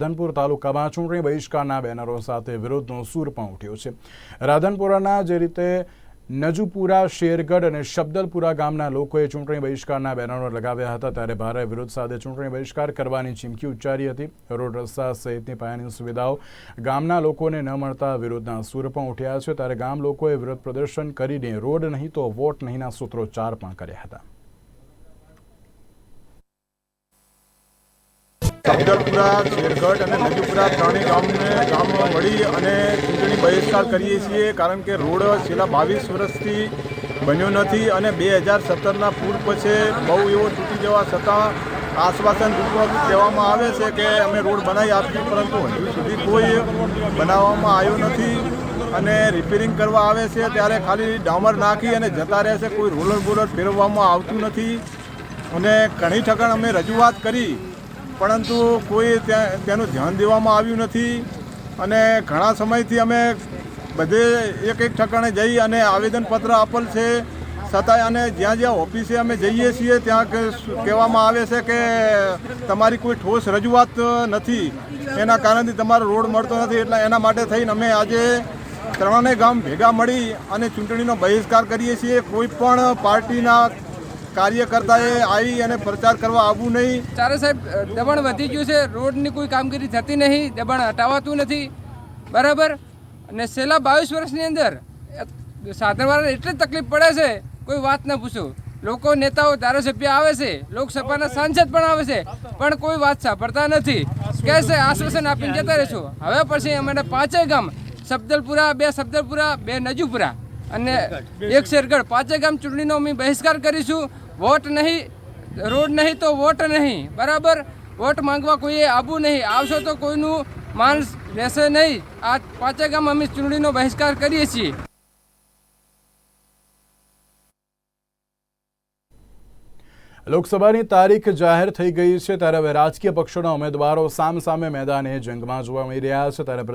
રાધનપુર તાલુકામાં ચૂંટણી બહિષ્કારના બેનરો સાથે વિરોધનો સૂર પણ ઉઠ્યો છે. રાધનપુરાના જે રીતે નજુપુરા, શેરગઢ અને શબ્દલપુરા ગામના લોકોએ ચૂંટણી બહિષ્કારના બેનરો લગાવ્યા હતા, ત્યારે ભારે વિરોધ સાથે ચૂંટણી બહિષ્કાર કરવાની ચીમકી ઉચ્ચારી હતી. રોડ રસ્તા સહિતની પાયાની સુવિધાઓ ગામના લોકોને ન મળતા વિરોધના સૂર પણ ઉઠ્યા છે. ત્યારે ગામ લોકોએ વિરોધ પ્રદર્શન કરીને રોડ નહીં તો વોટ નહીંના સૂત્રોચ્ચાર પણ કર્યા હતા. સફદરપુરા શેરગઢ અને નદીપુરા ત્રણેય ગામને ગામ મળી અને ચૂંટણી બહિષ્કાર કરીએ છીએ કારણ કે રોડ છેલ્લા બાવીસ વર્ષથી બન્યો નથી અને બે હજાર સત્તરના પૂર પછી બહુ એવો તૂટી જવા છતાં આશ્વાસન રૂપમાં કહેવામાં આવે છે કે અમે રોડ બનાવી આપીશું પરંતુ હજુ સુધી કોઈ બનાવવામાં આવ્યો નથી અને રિપેરિંગ કરવા આવે છે ત્યારે ખાલી ડામર નાખી અને જતા રહે છે, કોઈ રોલર બોલર ફેરવવામાં આવતું નથી. અને ઘણી ઠકાણ અમે રજૂઆત કરી પરંતુ કોઈ ત્યાં તેનું ધ્યાન દેવામાં આવ્યું નથી અને ઘણા સમયથી અમે બધે એક એક ઠકાણે જઈ અને આવેદનપત્ર આપેલ છે. છતાંય અને જ્યાં જ્યાં ઓફિસે અમે જઈએ છીએ, ત્યાં કહેવામાં આવે છે કે તમારી કોઈ ઠોસ રજૂઆત નથી. એના કારણથી તમારો રોડ મળતો નથી એટલે એના માટે થઈને અમે આજે ત્રણેય ગામ ભેગા મળી અને ચૂંટણીનો બહિષ્કાર કરીએ છીએ. કોઈ પણ પાર્ટીના કાર્યકર્તાએ આવી અને પ્રચાર કરવા આવવું નહીં. ચારે સાહેબ દબાણ વધી ગયું છે, રોડની કોઈ કામગીરી થતી નહીં, દબાણ હટાવાતું નથી. બરાબર? અને છેલ્લા બાવીસ વર્ષની અંદર સાધનવાળાને એટલી તકલીફ પડે છે, કોઈ વાત ન પૂછો. લોકો, નેતાઓ, ધારાસભ્ય આવે છે, લોકસભાના સાંસદ પણ આવે છે, પણ કોઈ વાત સાંભળતા નથી. કહે છે, આશ્વાસન આપીને જતા રહેશો. હવે પછી અમારે પાંચેય ગામ સબદલપુરા બે સબદલપુરા બે નજુપુરા. અને એક શેરગઢ. પાંચે ગામ ચૂંટણીનો અમે બહિષ્કાર કરીશું. વોટ નહીં, રોડ નહીં તો વોટ નહીં. બરાબર? વોટ માંગવા કોઈએ આવવું નહીં. આવશો તો કોઈનું માન રહેશે નહીં. આ પાંચે ગામ અમે ચૂંટણીનો બહિષ્કાર કરીએ છીએ. લોકસભાની તારીખ જાહેર થઈ ગઈ છે, ત્યારે હવે રાજકીય પક્ષોના ઉમેદવારો સામસામે મેદાને જંગમાં જોવા મળી રહ્યા છે, ત્યારે